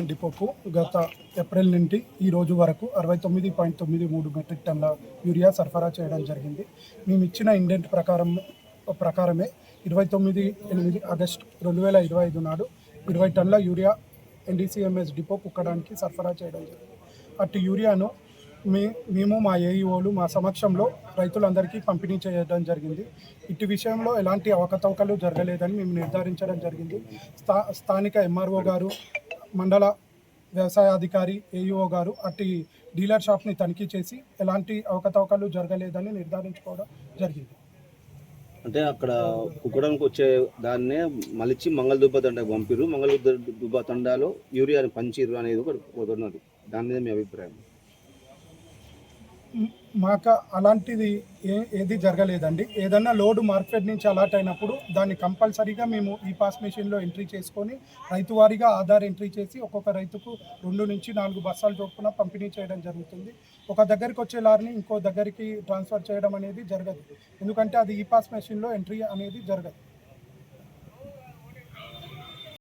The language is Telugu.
డిపోకు గత ఏప్రిల్ నుండి ఈ రోజు వరకు అరవై తొమ్మిది పాయింట్ తొమ్మిది మూడు మెట్రిక్ టన్ల యూరియా సరఫరా చేయడం జరిగింది. మేము ఇచ్చిన ఇండెంట్ ప్రకారం ప్రకారమే ఇరవై తొమ్మిది ఎనిమిది ఆగస్టు రెండు వేల ఇరవై ఐదు నాడు ఇరవై టన్ల యూరియా ఎన్డీసీఎంఎస్ డిపో కుక్కడానికి సరఫరా చేయడం జరిగింది. అటు యూరియాను మీ మేము మా ఏఈఓలు మా సమక్షంలో రైతులందరికీ పంపిణీ చేయడం జరిగింది. ఇటు విషయంలో ఎలాంటి అవకతవకలు జరగలేదని మేము నిర్ధారించడం జరిగింది. స్థా స్థానిక ఎంఆర్ఓ గారు మండల వ్యవసాయాధికారి ఏఈఓ గారు అట్టి డీలర్ షాప్ని తనిఖీ చేసి ఎలాంటి అవకతవకలు జరగలేదని నిర్ధారించుకోవడం జరిగింది. అంటే అక్కడ కుక్కడానికి వచ్చే దాన్నే మలిచి మంగళదుబ్బ తండకు పంపిరు మంగళదుబ్బ తండాలో యూరియాని పంచిరు అనేది ఒకటి ఉన్నది. దాని మీద మీ అభిప్రాయం? మాకు అలాంటిది ఏ ఏది జరగలేదండి. ఏదన్నా లోడ్ మార్కెట్ నుంచి అలాట్ అయినప్పుడు దాన్ని కంపల్సరీగా మేము ఈ పాస్ మెషిన్లో ఎంట్రీ చేసుకొని రైతు వారీగా ఆధార్ ఎంట్రీ చేసి ఒక్కొక్క రైతుకు రెండు నుంచి నాలుగు బస్సాల చొప్పున పంపిణీ చేయడం జరుగుతుంది. ఒక దగ్గరికి వచ్చే లారీని ఇంకో దగ్గరికి ట్రాన్స్ఫర్ చేయడం అనేది జరగదు. ఎందుకంటే అది ఈ పాస్ మెషిన్లో ఎంట్రీ అనేది జరగదు.